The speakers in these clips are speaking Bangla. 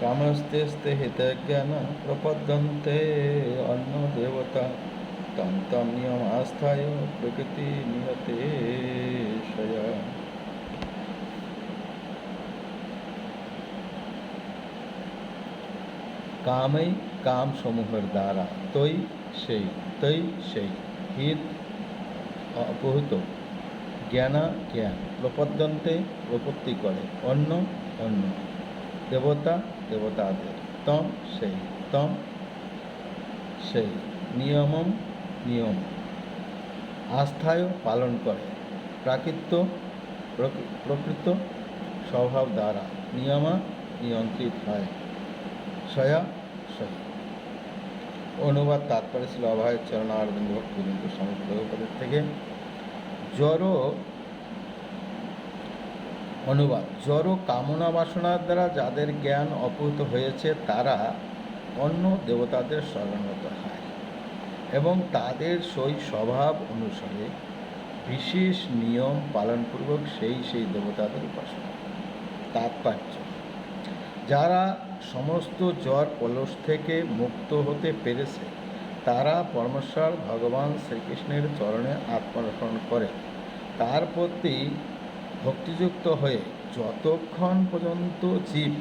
কামস্তেস্তে হিতজ্ঞান প্রপদ্যন্তে অন্য দেবতা তম নিয়ম আস্থায় প্রকৃতি নিয়তে সয়া কামই কাম সমূহের দ্বারা তৈ সেই তৈ সেই হিত অপহৃত জ্ঞানা জ্ঞান প্রপদ্যন্তে প্রপত্তি করে অন্য অন্য দেবতা দেবতাদের। তম সেই তম সেই, নিয়মম নিয়ম। আস্থায় পালন করে। প্রাকৃত প্রকৃ- প্রকৃত স্বভাব দ্বারা নিয়মা নিয়ন্ত্রিত হয়। সয়া সয়। অনুবাদ তাৎপর্য ছিল অভয় চরণ অরবিন্দ ভক্তিবিন্দু সমগ্রপদের থেকে। জড় অনুবাদ জড় কামনা বাসনার দ্বারা যাদের জ্ঞান অপহৃত হয়েছে, তারা অন্য দেবতাদের শরণাগত হয় এবং তাদের সেই স্বভাব অনুসারে বিশেষ নিয়ম পালনপূর্বক সেই সেই দেবতাদের উপাসনা। তাৎপর্য, যারা সমস্ত জ্বর কলস থেকে মুক্ত হতে পেরেছে, তারা পরমেশ্বর ভগবান শ্রীকৃষ্ণের চরণে আত্মসমর্পণ করে তার প্রতি ভক্তিযুক্ত হয়ে যতক্ষণ পর্যন্ত জীব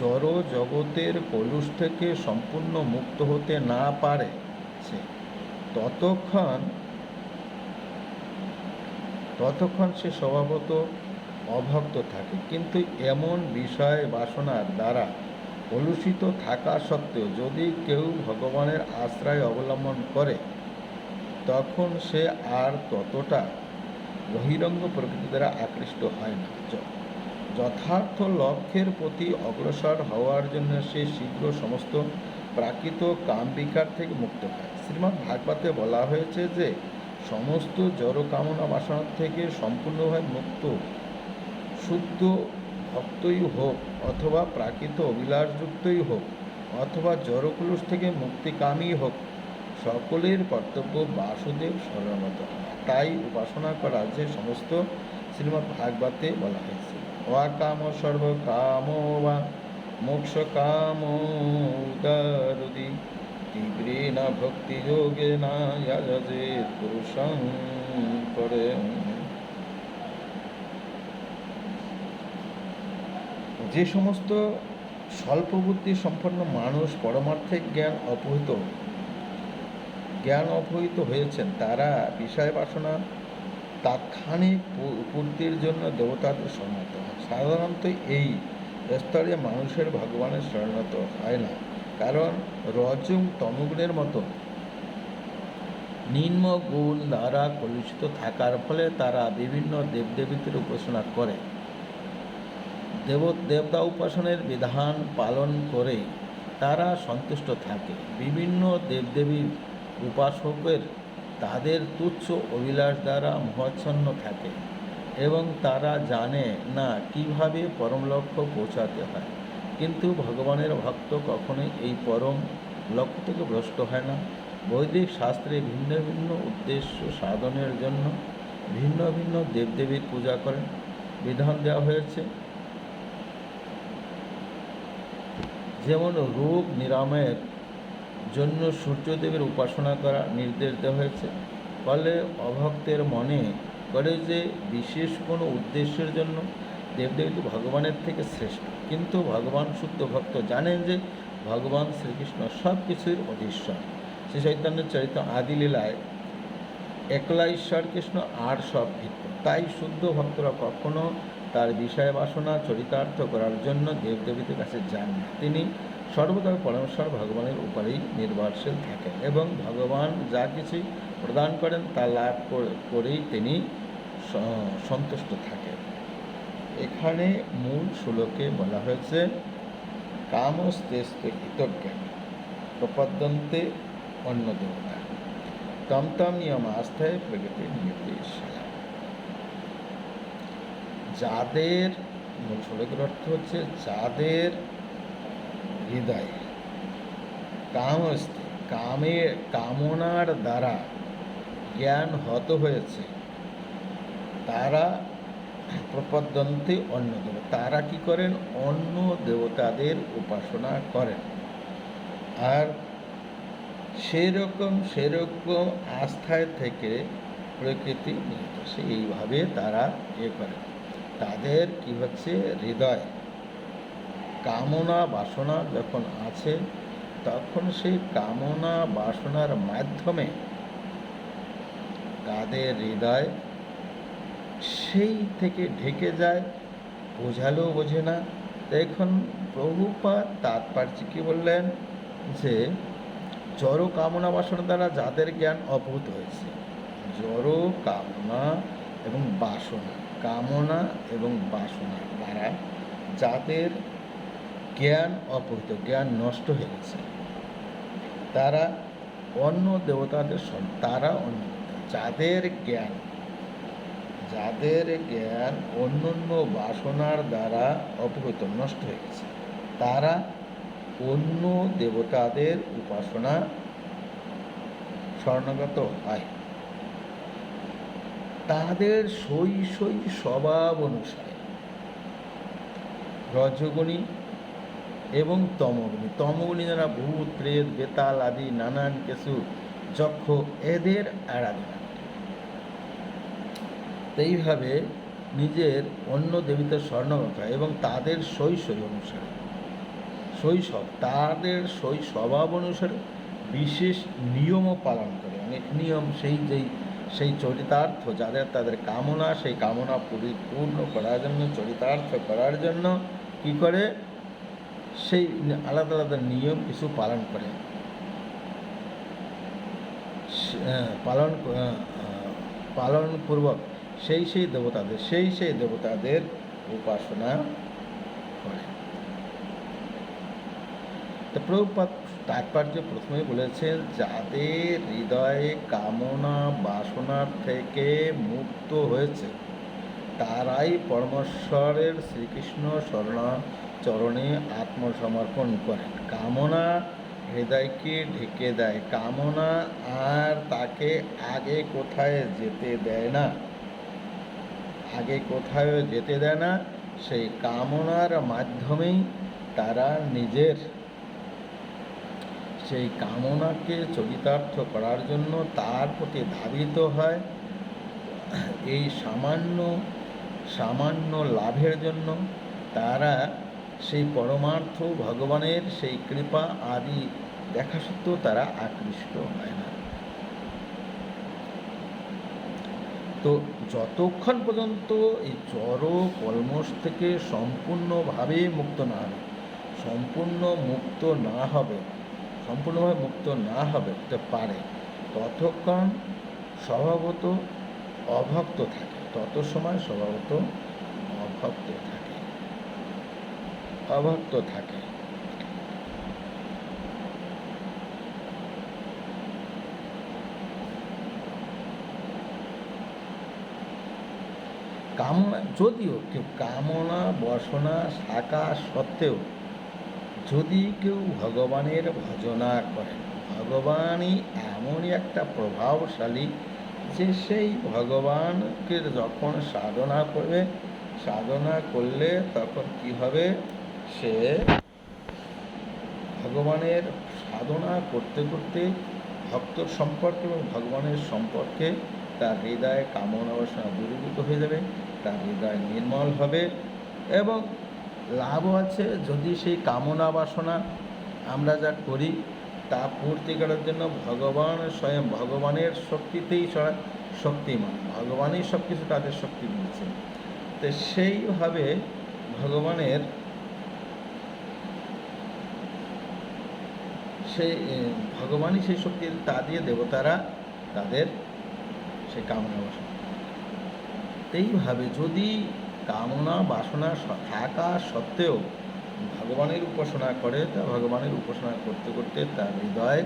জড় জগতের কলুষ থেকে সম্পূর্ণ মুক্ত হতে না পারে, সে ততক্ষণ ততক্ষণ সে স্বভাবত অভক্ত থাকে। কিন্তু এমন বিষয় বাসনার দ্বারা কলুষিত থাকা সত্ত্বেও যদি কেউ ভগবানের আশ্রয় অবলম্বন করে, তখন সে আর ততটা বহিরঙ্গ প্রকৃতি দ্বারা আকৃষ্ট হয় না। যথার্থ লক্ষ্যের প্রতি অগ্রসর হওয়ার জন্য সে শীঘ্র সমস্ত প্রাকৃত কামবিকার থেকে মুক্ত হয়। শ্রীমৎ ভাগবতে বলা হয়েছে যে, সমস্ত জড় কামনা বাসনা থেকে সম্পূর্ণভাবে মুক্ত, শুদ্ধ ভক্তই হোক অথবা প্রাকৃত অভিলাষযুক্তই হোক, অথবা জড়কুলুষ থেকে মুক্তিকামী হোক সকলের কর্তব্য বাসুদেব হওয়া। তাই উপাসনা করা যে সমস্ত শ্রীমৎ ভাগবতে বলা হয়েছে। অকাম সর্বকাম বা মোক্ষ কাম উদারুদি। ভক্তি যোগে না পুরুষং করে। যে সমস্ত স্বল্প বুদ্ধি সম্পন্ন মানুষ পরমার্থিক জ্ঞান অপহৃত জ্ঞান অপহৃত হয়েছেন। তারা বিষয় বাসনা তাৎক্ষণিক পূর্তির জন্য দেবতাদের শরণাগত হয় সাধারণত এই স্তরে মানুষের ভগবানের শরণাগত হয় না। কারণ রজম তমগুণের মতো নিম্ন গুণ দ্বারা কলুষিত থাকার ফলে তারা বিভিন্ন দেবদেবীদের উপাসনা করে। দেব দেবতা উপাসনের বিধান পালন করে তারা সন্তুষ্ট থাকে। বিভিন্ন দেবদেবীর উপাসকের তাদের তুচ্ছ অভিলাষ দ্বারা মোহাচ্ছন্ন থাকে এবং তারা জানে না কীভাবে পরম লক্ষ্য পৌঁছাতে হয়। কিন্তু ভগবানের ভক্ত কখনোই এই পরম লক্ষ্য থেকে ভ্রষ্ট হয় না। বৈদিক শাস্ত্রে ভিন্ন ভিন্ন উদ্দেশ্য সাধনের জন্য ভিন্ন ভিন্ন দেবদেবীর পূজা করেন। বিধান দেওয়া হয়েছে, যেমন রোগ নিরাময়ের জন্য সূর্যদেবের উপাসনা করা নির্দেশ দেওয়া হয়েছে। ফলে অভক্তের মনে করে যে বিশেষ কোনো উদ্দেশ্যের জন্য দেবদেবী তো ভগবানের থেকে শ্রেষ্ঠ। কিন্তু ভগবান শুদ্ধ ভক্ত জানেন যে ভগবান শ্রীকৃষ্ণ সব কিছুর অধীশ্বর। শ্রী চৈতন্যের চরিত্র আদিলীলায় একলা ঈশ্বর কৃষ্ণ আর সব ভিত্ত। তাই শুদ্ধ ভক্তরা কখনো তার বিষয় বাসনা চরিতার্থ করার জন্য দেবদেবীদের কাছে যান না। তিনি সর্বদা পরমেশ্বর ভগবানের উপরেই নির্ভরশীল থাকেন এবং ভগবান যা কিছুই প্রদান করেন তা লাভ করে- করেই তিনি সন্তুষ্ট থাকেন। এখানে মূল শ্লোকে বলা হয়েছে, কামস্তেস্তে হিতজ্ঞান, প্রপদ্যন্তে অন্য দেবতা তম তম নিয়ম আস্থায় প্রকৃতি নির্দেশ যাদের মূল শ্লোকের অর্থ হচ্ছে, যাদের হৃদয় কাম অস্তি কামে কামনার দ্বারা জ্ঞান হত হয়েছে তারা প্রপদ্যন্তে অন্য দেবতা তারা কি করেন অন্য দেবতাদের উপাসনা করেন আর সেরকম সেরকম আস্থায় থেকে প্রকৃতি নিহিত। সেইভাবে তারা এ করে তাদের কি হচ্ছে? হৃদয়। কামনা বাসনা যখন আছে, তখন সেই কামনা বাসনার মাধ্যমে তাদের হৃদয় সেই থেকে ঢেকে যায় বোঝালেও বোঝে না। এখন প্রভুপাত তাৎপর্য কি বললেন যে, জড় কামনা বাসনা দ্বারা যাদের জ্ঞান অভূত হয়েছে, জড় কামনা এবং বাসনা, কামনা এবং বাসনা দ্বারা যাদের জ্ঞান অপহৃত জ্ঞান নষ্ট হয়ে গেছে। তারা অন্য দেবতাদের তারা অন্য, যাদের জ্ঞান যাদের জ্ঞান অন্য অন্য বাসনার দ্বারা অপহৃত নষ্ট হয়ে গেছে, তারা অন্য দেবতাদের উপাসনা স্বর্ণগত হয়। তাদের সই স্বভাব অনুসারে রজগুণী এবং তমগুণী তমগুণী যারা ভূত, প্রেত, বেতাল আদি নানান কিছু যক্ষ এদের আরাধনা। এইভাবে নিজের অন্য দেবীদের স্বর্ণগত হয় এবং তাদের সই অনুসারে, শৈশব, তাদের শৈ স্বভাব অনুসারে বিশেষ নিয়মও পালন করে। অনেক নিয়ম সেই যেই, সেই চরিতার্থ, যাদের তাদের কামনা, সেই কামনা পরিপূর্ণ করার জন্য, চরিতার্থ করার জন্য কি করে? সেই আলাদা আলাদা নিয়ম, কিছু পালন করে। পালন পালনপূর্বক সেই সেই দেবতাদের, সেই সেই দেবতাদের উপাসনা করে। তো প্রভুপাত তাৎপর্য প্রথমে বলেছেন যাদের হৃদয়ে কামনা বাসনার থেকে মুক্ত হয়েছে, তারাই পরমেশ্বরের শ্রীকৃষ্ণ শরণ চরণে আত্মসমর্পণ করেন। কামনা হৃদয়কে ঢেকে দেয়। কামনা আর তাকে আগে কোথায় যেতে দেয় না? আগে কোথায় যেতে দেয় না? সেই কামনার মাধ্যমেই তারা নিজের সেই কামনাকে চরিতার্থ করার জন্য তার প্রতি ধাবিত হয়। এই সামান্য সামান্য লাভের জন্য তারা সেই পরমার্থ ভগবানের সেই কৃপা আদি দেখা সত্ত্বেও তারা আকৃষ্ট হয় না। তো যতক্ষণ পর্যন্ত এই জড় কলমস থেকে সম্পূর্ণভাবে মুক্ত না হবে সম্পূর্ণ মুক্ত না হবে, সম্পূর্ণভাবে মুক্ত না হবে হতে পারে, ততক্ষণ স্বভাবত অভক্ত থাকে, তত সময় স্বভাবত অভক্ত থাকে। অভক্ত থাকে। কামনা যদিও কেউ কামনা, বাসনা থাকা সত্ত্বেও যদি কেউ ভগবানের ভজনা করেন ভগবানই এমনই একটা প্রভাবশালী যে সেই ভগবানকে যখন সাধনা করবে, সাধনা করলে তখন কি হবে? সে ভগবানের সাধনা করতে করতে ভক্তর সম্পর্কে এবং ভগবানের সম্পর্কে তার হৃদয়ে কামনা বাসনা দূরীভূত হয়ে যাবে, তার হৃদয় নির্মল হবে এবং লাভও আছে। যদি সেই কামনা বাসনা আমরা যা করি তা পূর্তি করার জন্য ভগবান স্বয়ং ভগবানের শক্তিতেই শক্তিমান, ভগবানই সব কিছু তাদের শক্তি দিয়েছেন তো সেইভাবে ভগবানের সেই ভগবানই সেই শক্তি তা দিয়ে দেবতারা তাদের সেই কামনা বাসনা এইভাবে যদি কামনা বাসনা স- থাকা সত্ত্বেও ভগবানের উপাসনা করে, তা ভগবানের উপাসনা করতে করতে তার হৃদয়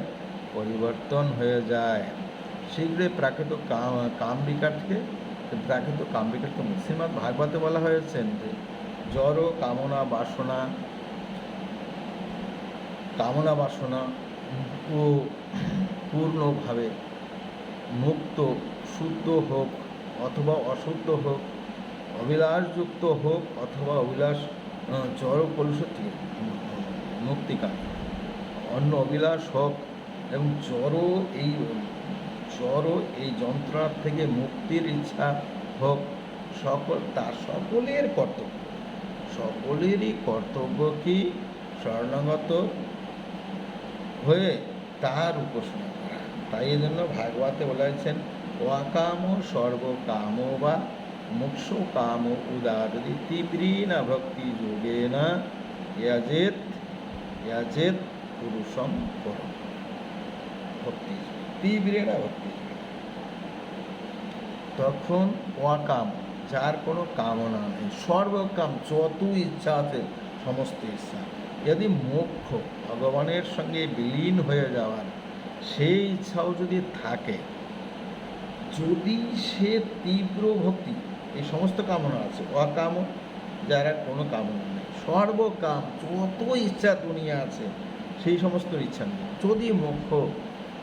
পরিবর্তন হয়ে যায়। শীঘ্রই প্রাকৃত কাম কাম বিকার থেকে প্রাকৃত কাম বিকার তো শ্রীমৎ ভাগবতে বলা হয়েছেন যে, জড় কামনা বাসনা কামনা বাসনা ও পূর্ণভাবে মুক্ত, শুদ্ধ হোক অথবা অশুদ্ধ হোক অবিলাসযুক্ত হোক অথবা অবিলাস জড় কলুষ থেকে মুক্তিকাম অন্য অবিলাস হোক এবং জড় এই জড় এই যন্ত্রণার থেকে মুক্তির ইচ্ছা হোক, সকল, তার সকলের কর্তব্য। সকলেরই কর্তব্য কি? স্বর্ণগত হয়ে তার উপাসনা করা তাই এই জন্য ভাগবতে বলেছেন, ওয়াকাম সর্বকাম বা মুক্ষ কাম উদারদি তীব্রীণ ভক্তি যোগেন ইয়াজেত ইয়াজেত পুরুষম করম ভক্তি তীব্রেণ ভক্তি তখন ওয়াকাম, যার কোনো কামনা নেই। সর্বকাম যত ইচ্ছা আছে, সমস্ত ইচ্ছা। যদি মোক্ষ ভগবানের সঙ্গে বিলীন হয়ে যাওয়ার সেই ইচ্ছাও যদি থাকে, যদি সে তীব্র ভক্তি, এই সমস্ত কামনা আছে, অকাম, যারা কোনো কামনা নেই, সর্বকাম, যত ইচ্ছা দুনিয়া আছে, সেই সমস্ত ইচ্ছা নেই। যদি মোক্ষ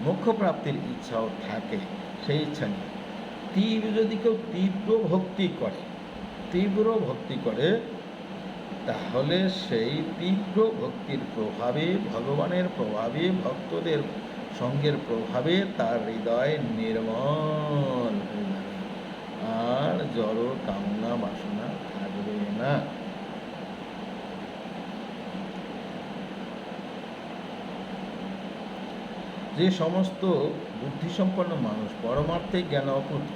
মোক্ষ প্রাপ্তির ইচ্ছাও থাকে, সেই ইচ্ছা নেই। তীব্র, যদি কেউ তীব্র ভক্তি করে, তীব্র ভক্তি করে তাহলে সেই তীব্র ভক্তির প্রভাবে, ভগবানের প্রভাবে, ভক্তদের সঙ্গের প্রভাবে তার হৃদয় নির্মল হয়ে যাবে। আর জড়, কামনা, বাসনা থাকবে না। যে সমস্ত বুদ্ধিসম্পন্ন মানুষ পরমার্থে জ্ঞান অপহূত,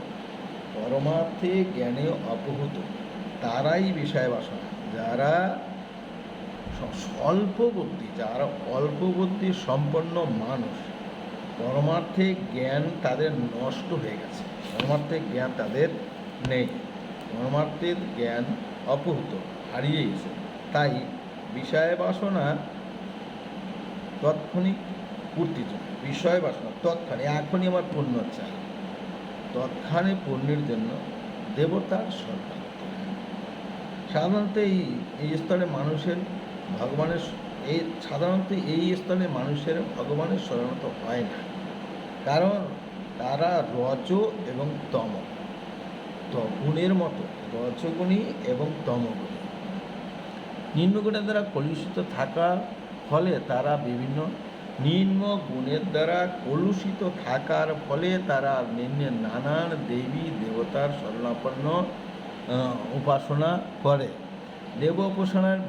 পরমার্থে জ্ঞানে অপহূত, তারাই বিষয় বাসনা। যারা স- স্বল্প বুদ্ধি, যারা অল্প বুদ্ধি সম্পন্ন মানুষ, পরমার্থে জ্ঞান তাদের নষ্ট হয়ে গেছে। পরমার্থে জ্ঞান তাদের নেই। পরমার্থের জ্ঞান অপহূত, হারিয়ে গেছে। তাই বিষয় বাসনা তৎক্ষণিক পূর্তির জন্য বিষয় বাসনা তৎক্ষণে এখনই আমার পূর্ণ চাই। তৎক্ষণে পূর্ণের জন্য দেবতার সরকার সাধারণত এই এই স্তরে মানুষের ভগবানের এই সাধারণত এই স্তরে মানুষের ভগবানের স্মরণত হয় না। কারণ তারা রজ এবং তম। গুণের মতো রজগুণী এবং তমগুণী। নিম্নগুণের দ্বারা কলুষিত থাকার ফলে তারা বিভিন্ন নিম্ন গুণের দ্বারা কলুষিত থাকার ফলে তারা নিম্ন নানান দেবী দেবতার স্মরণাপন্ন আহ, উপাসনা করে। দেব উপাসনার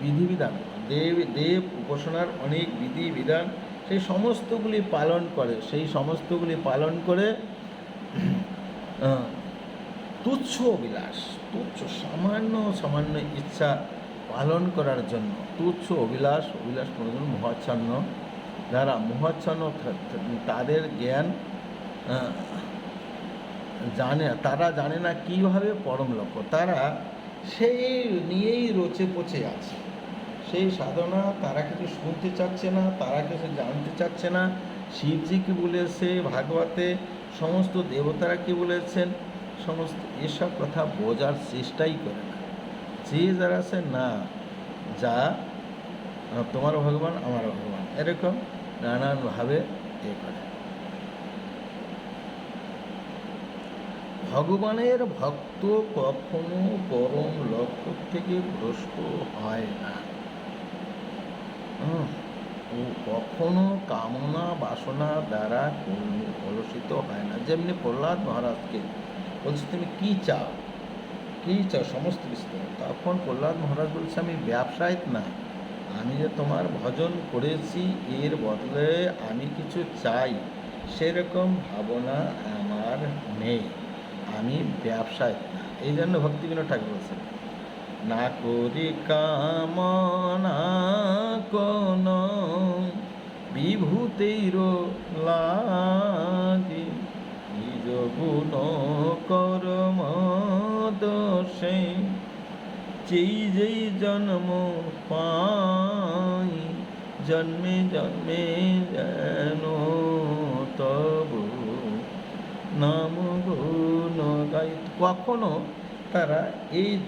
বিধিবিধান। দেব দেব উপাসনার অনেক বিধিবিধান। সেই সমস্তগুলি পালন করে। সেই সমস্তগুলি পালন করে তুচ্ছ অভিলাষ, তুচ্ছ, সামান্য সামান্য ইচ্ছা পালন করার জন্য। তুচ্ছ অভিলাষ অভিলাষ কোনোদিন মহাচ্ছন্ন। যারা মহাচ্ছন্ন তাদের জ্ঞান জানে, তারা জানে না কীভাবে পরম লক্ষ্য। তারা সেই নিয়েই রচে পচে আছে। সেই সাধনা তারা কিছু শুনতে চাচ্ছে না, তারা কিছু জানতে চাচ্ছে না। শিবজি কি বলেছে, ভাগবতে সমস্ত দেবতারা কি বলেছেন? সমস্ত এসব কথা বোঝার চেষ্টাই করে না। যে যারা আছে, না, যা তোমার ভগবান আমার ভগবান। এরকম নানানভাবে এ করে। ভগবানের ভক্ত কখনো পরম লক্ষ্য থেকে ভ্রষ্ট হয় না। ও কখনো কামনা বাসনা দ্বারা কল- কলুষিত হয় না। যেমনি প্রহ্লাদ মহারাজকে বলছে, তুমি কি চাও? কি চাও? সমস্ত কিছু তখন প্রহ্লাদ মহারাজ বলছে, আমি ব্যবসায়িক না। আমি যে তোমার ভজন করেছি, এর বদলে আমি কিছু চাই। সেরকম ভাবনা আমার নেই। আমি ব্যবসায়। না এই জন্য ভক্তিবিনোদ ঠাকুর বলছেন, না করি কামনা কোন বিভূতির নিজ গুণ কর্ম দোষে যেই যেই জন্ম পাই, জন্মে জন্মে যেন তবু নাম গাই কখনো তারা এই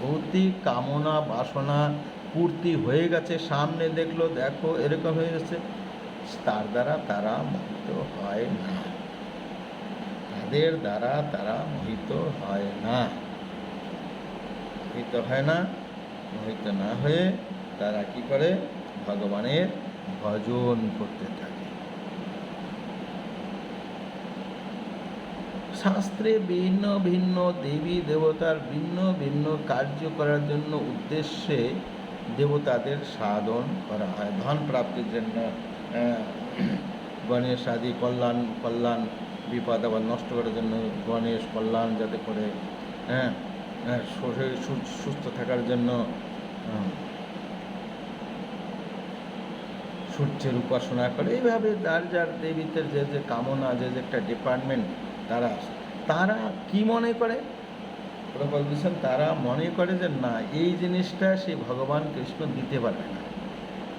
ভৌতিক কামনা, বাসনা পূর্তি হয়ে গেছে। সামনে দেখল, দেখো, এরকম হয়ে গেছে। তার দ্বারা তারা মোহিত হয় না। তাদের দ্বারা তারা মোহিত হয় না। মোহিত হয় না, মোহিত না হয়ে তারা কি করে? ভগবানের ভজন করতে থাকে। শাস্ত্রে ভিন্ন ভিন্ন দেবী দেবতার ভিন্ন ভিন্ন কার্য করার জন্য উদ্দেশ্যে দেবতাদের সাধন করা হয়। ধন প্রাপ্তির জন্য গণেশ আদি কল্যাণ কল্যাণ বিপদ আবার নষ্ট করার জন্য গণেশ কল্যাণ যাতে করে হ্যাঁ হ্যাঁ, শরীর সুস্থ থাকার জন্য সূর্যের উপাসনা করে। এইভাবে যার যার দেবীদের যে যে কামনা যে যে একটা ডিপার্টমেন্ট তারা তারা কি মনে করে? প্রভুপাদ বলছেন, তারা মনে করে যে না, এই জিনিসটা সেই ভগবান কৃষ্ণ দিতে পারবে না।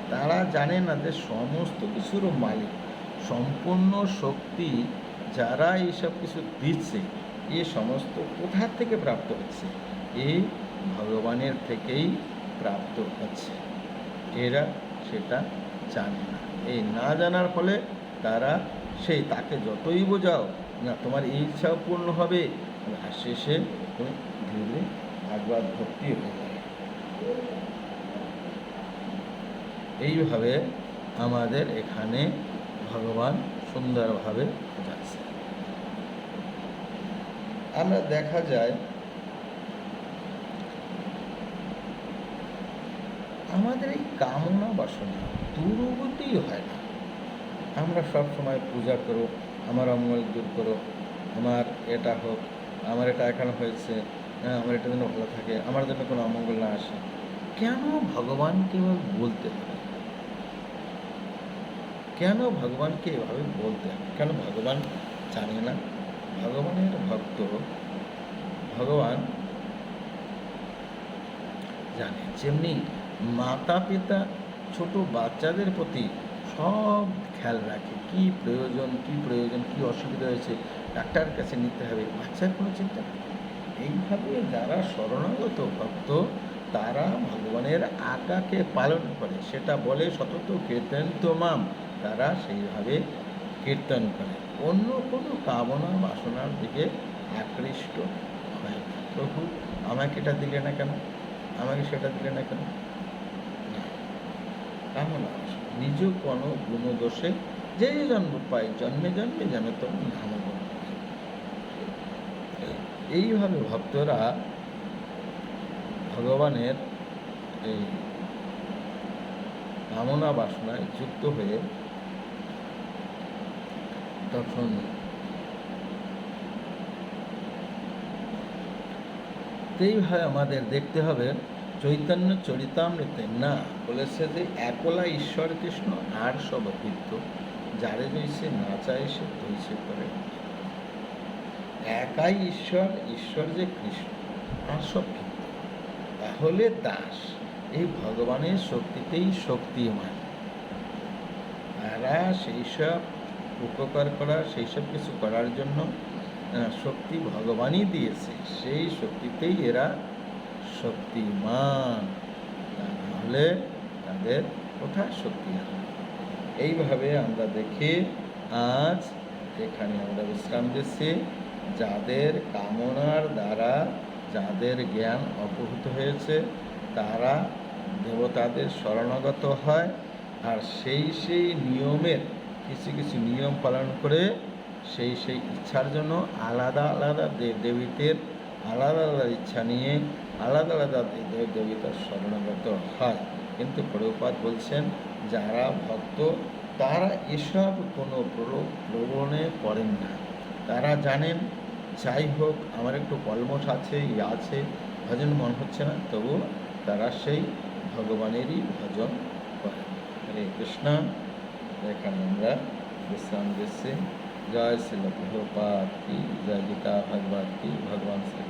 তারা জানে না যে সমস্ত কিছুর মালিক, সম্পূর্ণ শক্তি যারা এইসব কিছু দিচ্ছে, এ সমস্ত কোথা থেকে প্রাপ্ত হচ্ছে? এই ভগবানের থেকেই প্রাপ্ত হচ্ছে। এরা সেটা জানে না। এই না জানার ফলে তারা সেই তাকে যতই বোঝাও না, তোমার এই ইচ্ছাও পূর্ণ হবে আর শেষে তুমি ধীরে ধীরে ভাগবত ভক্তি হয়ে এইভাবে আমাদের এখানে ভগবান সুন্দরভাবে যাচ্ছে। আমরা দেখা যায়, আমাদের এই কামনা বাসনা দূরগতিই হয় না। আমরা সব সময় পূজা করো আমার অমঙ্গল দূর করো। আমার এটা হোক, আমার এটা এখানে হয়েছে হ্যাঁ আমার এটা যেন ভালো থাকে, আমার জন্য কোনো অমঙ্গল না আসে। কেন ভগবানকে এভাবে বলতে হবে কেন ভগবানকে এভাবে বলতে হবে কেন ভগবান জানে না? ভগবানের ভক্ত ভগবান জানে। যেমনি মাতা পিতা ছোট বাচ্চাদের প্রতি সব খেয়াল রাখে। কি প্রয়োজন কি প্রয়োজন, কি অসুবিধা হয়েছে? ডাক্তারের কাছে নিতে হবে। বাচ্চার কোনো চিন্তা নেই। এইভাবে যারা শরণাগত ভক্ত, তারা ভগবানের আজ্ঞাকে পালন করে। সেটা বলে সতত কীর্তন মাম, তারা সেইভাবে কীর্তন করে। অন্য কোনো কামনা বাসনার দিকে আকৃষ্ট হয় প্রভু, আমাকে এটা দিলে না কেন? আমাকে সেটা দিলে না কেন। কামনা নিজ কোনো গুণদোষে যে জন্ম পায়, জন্মে জন্মে যেন তোর নাম এইভাবে ভক্তরা ভগবানের এই কামনা বাসনায় যুক্ত হয়ে তখন এইভাবে আমাদের দেখতে হবে। চৈতন্য চরিতামৃতে না বলেছে যে একলা ঈশ্বর কৃষ্ণ আর সব অভিজ্ঞ যারে জৈছে না চায় সে তৈছে করে। একাই ঈশ্বর ঈশ্বর যে কৃষ্ণ, আর সব তাহলে দাস, এই ভগবানের শক্তিতেই শক্তি শক্তিমান। তারা সেই সব উপকার করা, সেই সব কিছু করার জন্য শক্তি ভগবানই দিয়েছে, সেই শক্তিতেই এরা শক্তিমান তা নাহলে তাদের কোথায় শক্তি হবে এইভাবে আমরা দেখি আজ এখানে আমরা বিশ্রাম দিচ্ছি। যাদের কামনার দ্বারা যাদের জ্ঞান অপহূত হয়েছে, তারা দেবতাদের শরণাগত হয় আর সেই সেই নিয়মের কিছু কিছু নিয়ম পালন করে সেই সেই ইচ্ছার জন্য আলাদা আলাদা দেব দেবীদের আলাদা আলাদা ইচ্ছা নিয়ে আলাদা আলাদা দেব দেবতার শরণাগত হয়। কিন্তু প্রভুপাত বলছেন, যারা ভক্ত, তারা এসব কোনো প্রলোভনে পড়েন না। তারা জানেন, যাই হোক, আমার একটু কলমশ আছে ইয়ে আছে, ভজন মন হচ্ছে না, তবু তারা সেই ভগবানেরই ভজন করে হরে কৃষ্ণ এখানে আমরা বিশ্রাম দিচ্ছি। জয় শ্রীল প্রভুপাত কি, জয় গীতা, ভগবত কি, ভগবান শ্রী